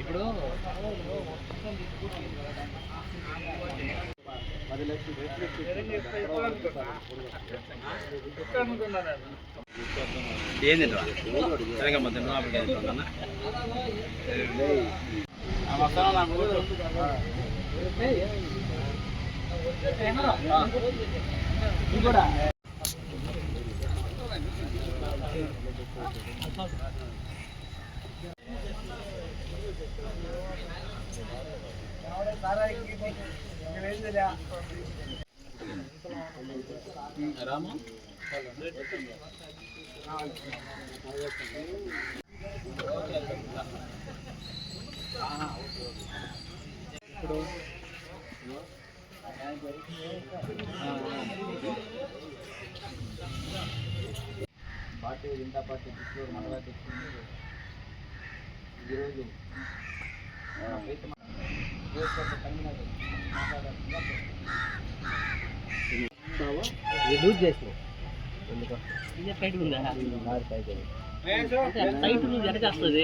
ఇప్పుడు ఏంది సరిగా మధ్య కూడా రాము ఇప్పుడు పార్టీ జనతా పార్టీ చిత్తూరు మండలాధ్యక్షుడు ఈరోజు లూజ్ ఎందుకు ఉందా? వెనక వస్తుంది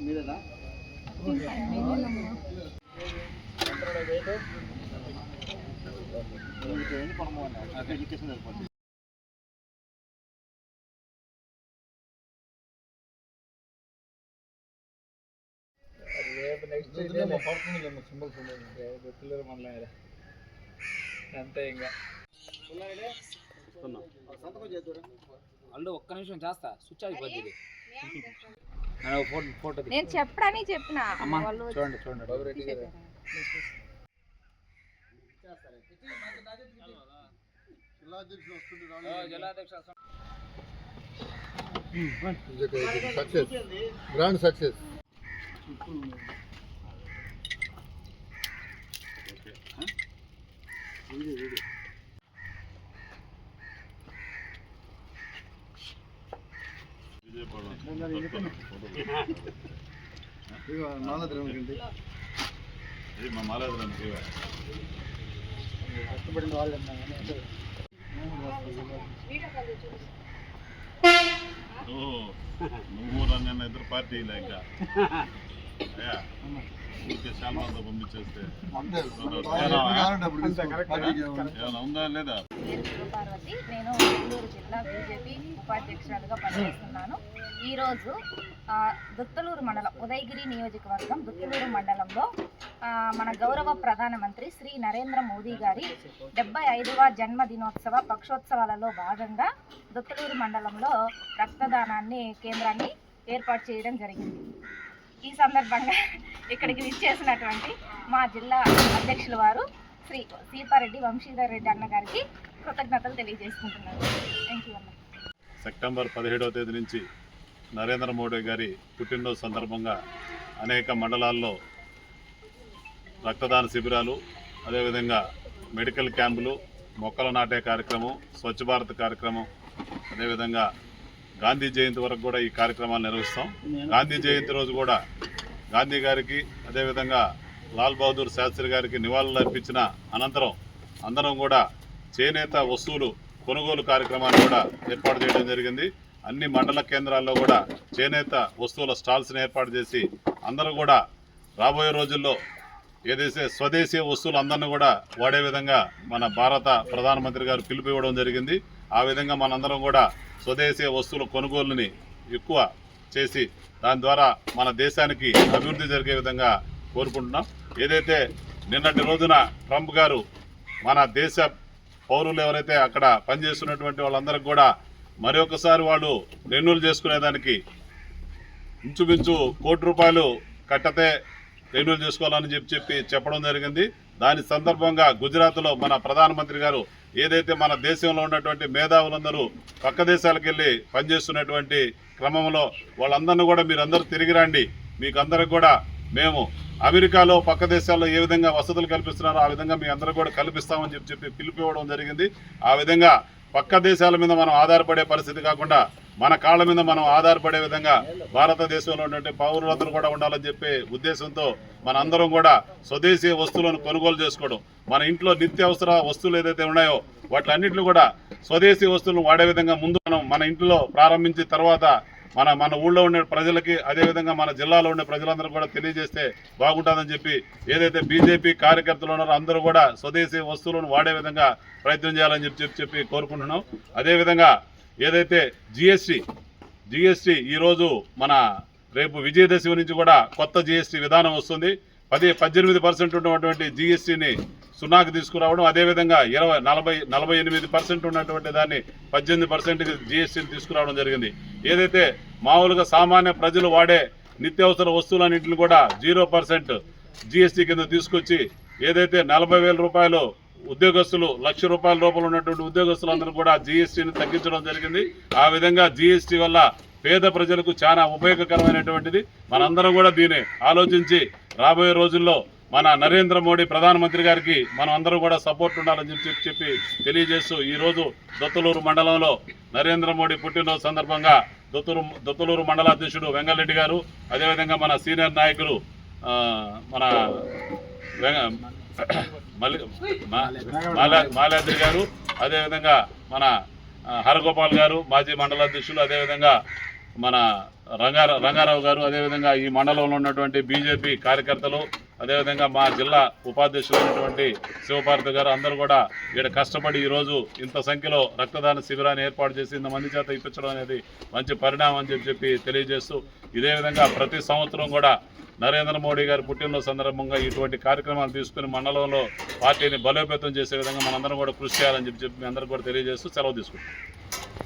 మీరేనా రేపు నెక్స్ట్ పిల్లలు అంతే ఇంకా అల్లు ఒక్క నిమిషం చేస్తా. స్విచ్ అయిపోద్ది నేను చెప్పడానికి చెప్పిన. అమ్మా వాళ్ళు చూడండి చూడండి. బాబురెడ్డి గారు. సక్సెస్. కష్టపడిన వాళ్ళు ఉన్నారు నువ్వు నన్ను ఇద్దరు పార్టీలే ఇంకా ఊరికే పంపించేస్తే. ఏమైనా ఉందా? లేదా? నేను జిల్లా బీజేపీ ఉపాధ్యక్షురాలుగా పనిచేస్తున్నాను. ఈరోజు దుత్తలూరు మండలం ఉదయగిరి నియోజకవర్గం దుత్తలూరు మండలంలో మన గౌరవ ప్రధానమంత్రి శ్రీ నరేంద్ర మోదీ గారి డెబ్బై ఐదవ జన్మదినోత్సవ పక్షోత్సవాలలో భాగంగా దుత్తలూరు మండలంలో రక్తదానాన్ని కేంద్రాన్ని ఏర్పాటు చేయడం జరిగింది. ఈ సందర్భంగా ఇక్కడికి విచ్చేసినటువంటి మా జిల్లా అధ్యక్షుల వారు శ్రీ సీతారెడ్డి వంశీధర్ రెడ్డి అన్న గారికి కృతజ్ఞతలు తెలియజేసుకుంటున్నాను. సెప్టెంబర్ పదిహేడవ తేదీ నుంచి నరేంద్ర మోడీ గారి పుట్టినరోజు సందర్భంగా అనేక మండలాల్లో రక్తదాన శిబిరాలు అదేవిధంగా మెడికల్ క్యాంపులు మొక్కలు నాటే కార్యక్రమం స్వచ్ఛ భారత్ కార్యక్రమం అదేవిధంగా గాంధీ జయంతి వరకు కూడా ఈ కార్యక్రమాలు నిర్వహిస్తాం. గాంధీ జయంతి రోజు కూడా గాంధీ గారికి అదేవిధంగా లాల్ బహదూర్ శాస్త్రి గారికి నివాళులు అర్పించిన అనంతరం అందరం కూడా చేనేత వస్తువులు కొనుగోలు కార్యక్రమాన్ని కూడా ఏర్పాటు చేయడం జరిగింది. అన్ని మండల కేంద్రాల్లో కూడా చేనేత వస్తువుల స్టాల్స్ని ఏర్పాటు చేసి అందరూ కూడా రాబోయే రోజుల్లో ఏదైతే స్వదేశీ వస్తువులు అందరినీ కూడా వాడే విధంగా మన భారత ప్రధానమంత్రి గారు పిలుపు ఇవ్వడం జరిగింది. ఆ విధంగా మనందరం కూడా స్వదేశీ వస్తువుల కొనుగోలుని ఎక్కువ చేసి దాని ద్వారా మన దేశానికి అభివృద్ధి జరిగే విధంగా కోరుకుంటున్నాం. ఏదైతే నిన్నటి రోజున ట్రంప్ గారు మన దేశ పౌరులు ఎవరైతే అక్కడ పనిచేస్తున్నటువంటి వాళ్ళందరికీ కూడా మరొకసారి వాళ్ళు రెన్యూల్ చేసుకునేదానికి ఇంచుమించు కోటి రూపాయలు కట్టతే రెన్యూల్ చేసుకోవాలని చెప్పి చెప్పి చెప్పడం జరిగింది. దాని సందర్భంగా గుజరాత్లో మన ప్రధానమంత్రి గారు ఏదైతే మన దేశంలో ఉన్నటువంటి మేధావులందరూ పక్క దేశాలకు వెళ్ళి పనిచేస్తున్నటువంటి క్రమంలో వాళ్ళందరినీ కూడా మీరందరూ తిరిగి రండి. మీకు అందరికి కూడా మేము అమెరికాలో పక్క దేశాల్లో ఏ విధంగా వసతులు కల్పిస్తున్నారో ఆ విధంగా మీ అందరూ కూడా కల్పిస్తామని చెప్పి చెప్పి పిలిపివ్వడం జరిగింది. ఆ విధంగా పక్క దేశాల మీద మనం ఆధారపడే పరిస్థితి కాకుండా మన కాళ్ళ మీద మనం ఆధారపడే విధంగా భారతదేశంలో ఉన్నటువంటి పౌరులందరూ కూడా ఉండాలని చెప్పే ఉద్దేశంతో మన అందరం కూడా స్వదేశీ వస్తువులను కొనుగోలు చేసుకోవడం మన ఇంట్లో నిత్యావసర వస్తువులు ఏదైతే ఉన్నాయో వాటిలన్నింటినీ కూడా స్వదేశీ వస్తువులను వాడే విధంగా ముందు మనం మన ఇంట్లో ప్రారంభించిన తర్వాత మన మన ఊళ్ళో ఉండే ప్రజలకి అదేవిధంగా మన జిల్లాలో ఉండే ప్రజలందరూ కూడా తెలియజేస్తే బాగుంటుందని చెప్పి ఏదైతే బీజేపీ కార్యకర్తలు ఉన్నారో అందరూ కూడా స్వదేశీ వస్తువులను వాడే విధంగా ప్రయత్నం చేయాలని చెప్పి చెప్పి చెప్పి కోరుకుంటున్నాం. అదేవిధంగా ఏదైతే జిఎస్టీ జిఎస్టీ ఈరోజు మన రేపు విజయదశమి నుంచి కూడా కొత్త జిఎస్టీ విధానం వస్తుంది. పది పద్దెనిమిది పర్సెంట్ ఉన్నటువంటి జిఎస్టీని సున్నాకు తీసుకురావడం అదేవిధంగా ఇరవై నలభై నలభై ఎనిమిది పర్సెంట్ ఉన్నటువంటి దాన్ని పద్దెనిమిది పర్సెంట్కి జిఎస్టీని తీసుకురావడం జరిగింది. ఏదైతే మామూలుగా సామాన్య ప్రజలు వాడే నిత్యావసర వస్తువులన్నింటిని కూడా జీరో పర్సెంట్ జిఎస్టీ కింద తీసుకొచ్చి ఏదైతే నలభై వేల రూపాయలు ఉద్యోగస్తులు లక్ష రూపాయల రూపాయలు ఉన్నటువంటి ఉద్యోగస్తులందరూ కూడా జీఎస్టీని తగ్గించడం జరిగింది. ఆ విధంగా జిఎస్టీ వల్ల పేద ప్రజలకు చాలా ఉపయోగకరమైనటువంటిది. మనందరం కూడా దీన్ని ఆలోచించి రాబోయే రోజుల్లో మన నరేంద్ర మోడీ ప్రధానమంత్రి గారికి మనం అందరం కూడా సపోర్ట్ ఉండాలని చెప్పి చెప్పి తెలియజేస్తూ ఈరోజు దొత్తలూరు మండలంలో నరేంద్ర మోడీ పుట్టినరోజు సందర్భంగా దొత్తూరు దొత్తలూరు మండలాధ్యక్షుడు వెంగళరెడ్డి గారు అదేవిధంగా మన సీనియర్ నాయకులు మన మాలాద్రి గారు అదేవిధంగా మన హరగోపాల్ గారు మాజీ మండలాధ్యక్షులు అదేవిధంగా మన రంగారావు రంగారావు గారు అదేవిధంగా ఈ మండలంలో ఉన్నటువంటి బీజేపీ కార్యకర్తలు అదేవిధంగా మా జిల్లా ఉపాధ్యక్షులైనటువంటి శివపార్వతి గారు అందరూ కూడా ఇక్కడ కష్టపడి ఈరోజు ఇంత సంఖ్యలో రక్తదాన శిబిరాన్ని ఏర్పాటు చేసి ఇంతమంది చేత ఇప్పించడం అనేది మంచి పరిణామం అని చెప్పి చెప్పి తెలియజేస్తూ ఇదే విధంగా ప్రతి సంవత్సరం కూడా నరేంద్ర మోడీ గారి పుట్టినరోజు సందర్భంగా ఇటువంటి కార్యక్రమాలు తీసుకుని మండలంలో పార్టీని బలోపేతం చేసే విధంగా మనందరం కూడా కృషి చేయాలని చెప్పి చెప్పి మీ అందరూ కూడా తెలియజేస్తూ సెలవు తీసుకుంటాం